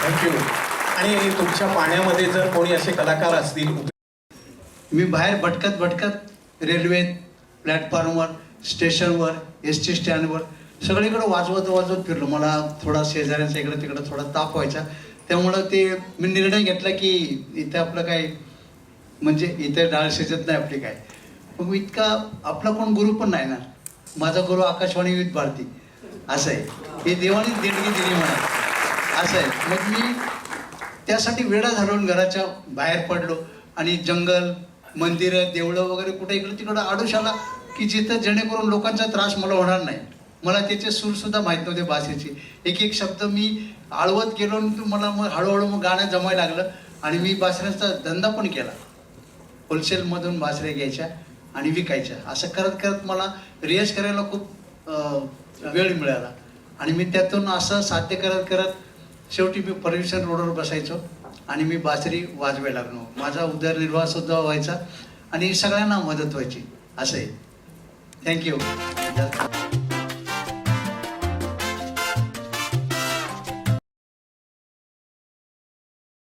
नदीच्या पाण्यामध्ये जर कोणी असे कलाकार असतील मी बाहेर भटकत भटकत रेल्वेत प्लॅटफॉर्मवर स्टेशनवर एस टी स्टँडवर सगळीकडे वाजवत वाजवत फिरलो. मला थोडा शेजाऱ्यांचा इकडं तिकडं थोडा ताप व्हायचा. त्यामुळं ते मी निर्णय घेतला की इथं आपलं काय म्हणजे इथे डाळ शिजत नाही आपली काय. मग इतका आपला कोण गुरु पण नाही ना. माझा गुरु आकाशवाणी विविध भारती. असं आहे. हे देवाने देणगी दिली म्हणा असं आहे. मग मी त्यासाठी वेळा घालवून घराच्या बाहेर पडलो आणि जंगल मंदिरं देवळं वगैरे कुठे इकडं तिकडं आडूश आला की जिथं जेणेकरून लोकांचा त्रास मला होणार नाही. मला त्याचे सूरसुद्धा माहीत नव्हते भाषेचे. एक एक शब्द मी आळवत गेलो मला मग हळूहळू मग गाणं जमायला लागलं आणि मी बासऱ्यांचा धंदा पण केला. होलसेलमधून बासऱ्या घ्यायच्या आणि विकायच्या. असं करत करत मला रियाज करायला खूप वेळ मिळाला. आणि मी त्यातून असं साध्य करत करत शेवटी मी परमिशन रोडवर बसायचो आणि मी बासरी वाजवायला लागलो. माझा उदरनिर्वाह सुद्धा व्हायचा आणि सगळ्यांना मदत व्हायची. असं आहे. थँक्यू